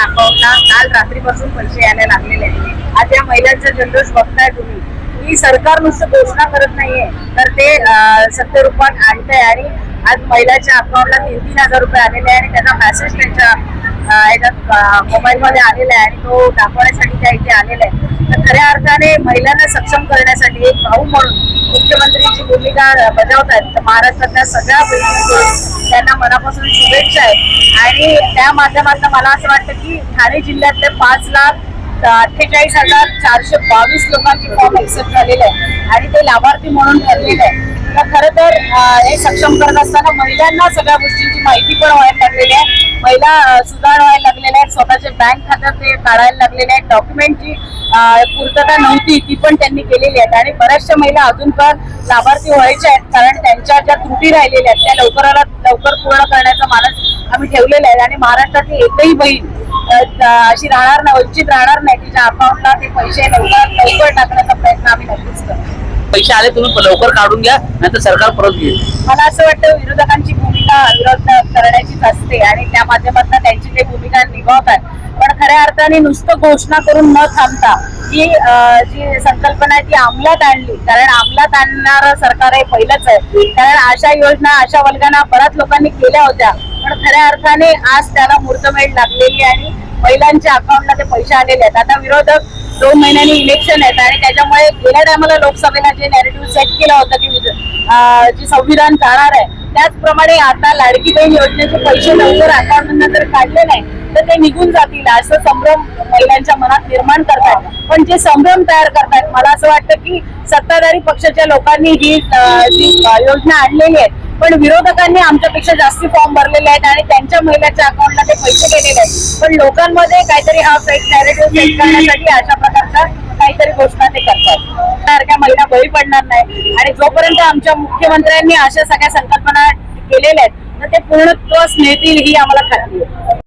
आज अकाउंटला काल रात्रीपासून पैसे यायला लागलेले आहेत. आज या महिलांचा जल्लोष बघताय तुम्ही. ही सरकार नुसतं घोषणा करत नाहीये. तर ते अं, सत्यरूपात आणतंय आणि आज महिलाच्या अकाउंटला तीन तीन हजार रुपये आलेले आहे आणि त्याचा मेसेज त्यांच्या अं, याच्यात आलेला आहे आणि तो दाखवण्यासाठी त्या इथे आलेला आहे. तर खऱ्या अर्थाने महिलांना सक्षम करण्यासाठी एक भाऊ म्हणून मुख्यमंत्रीची भूमिका बजावत आहेत तर महाराष्ट्रातल्या सगळ्या बहिणींकडून त्यांना मनापासून शुभेच्छा आहेत आणि त्या माध्यमातून मला असं वाटतं की ठाणे जिल्ह्यातले पाच लाख अठ्ठेचाळीस हजार चारशे बावीस लोकांचे फॉर्म एक्सेप्ट झालेले आहे. आणि ते लाभार्थी म्हणून ठरलेले आहे. खरं तर हे सक्षम करत असताना महिलांना सगळ्या गोष्टींची माहिती पण व्हायला लागलेली आहे. महिला सुधार व्हायला लागलेल्या आहेत. स्वतःचे बँक खात्यात ते काढायला लागलेले आहेत. डॉक्युमेंटची पूर्तता नव्हती ती पण त्यांनी केलेली आहेत आणि बऱ्याचशा महिला अजून पण लाभार्थी व्हायच्या आहेत. कारण त्यांच्या ज्या त्रुटी राहिलेल्या आहेत त्या लवकराला लवकर पूर्ण करण्याचा मानस आम्ही ठेवलेला आहे. आणि महाराष्ट्रातली एकही बहीण अशी राहणार नाही वंचित राहणार नाही. तिच्या अकाउंटला ते पैसे लवकर लवकर टाकण्याचा प्रयत्न आम्ही नक्कीच करतो. पैसे आले तुम्ही लवकर काढून घ्या नाहीतर सरकार परत घेईल. मला असं वाटतं विरोधकांची भूमिका विरोध करण्याचीच असते आणि त्या माध्यमातून त्यांची ते भूमिका निभावतात पण खऱ्या अर्थाने नुसतं घोषणा करून न थांबता ही जी संकल्पना आहे ती अंमलात आणली. कारण अंमलात आणणारं सरकार हे पहिलंच आहे. कारण अशा योजना अशा वर्गांना बऱ्याच लोकांनी केल्या होत्या. पण खऱ्या अर्थाने आज त्याला मूर्तमेढ लागलेली आणि महिलांच्या अकाउंटला ते पैसे आलेले आहेत. आता विरोधक दोन महिन्यांनी इलेक्शन आहेत आणि त्याच्यामुळे गेल्या टायमाला लोकसभेला जे नॅरेटिव्ह सेट केलं होतं की जे संविधान जाणार आहे त्याचप्रमाणे आता लाडकी बहीण योजनेचे पैसे लवकर अकाउंट नंतर काढले नाही. तर ते निघून जातील. असं संभ्रम महिलांच्या मनात निर्माण करतात. पण जे संभ्रम तयार करतात मला असं वाटतं की सत्ताधारी पक्षाच्या लोकांनी ही योजना आणलेली आहे. पण विरोधकांनी आमच्यापेक्षा जास्ती फॉर्म भरलेले आहेत आणि त्यांच्या महिलाच्या अकाउंटला ते पैसे गेलेले आहेत. पण लोकांमध्ये काहीतरी हा फेक नॅरेटिव्ह सेट करण्यासाठी अशा प्रकारचा काहीतरी घोषणा ते करतात. सारख्या महिला बळी पडणार नाही. आणि जोपर्यंत आमच्या मुख्यमंत्र्यांनी अशा सगळ्या संकल्पना केलेल्या आहेत तर ते पूर्णत्वास नेतील ही आम्हाला खात्री आहे.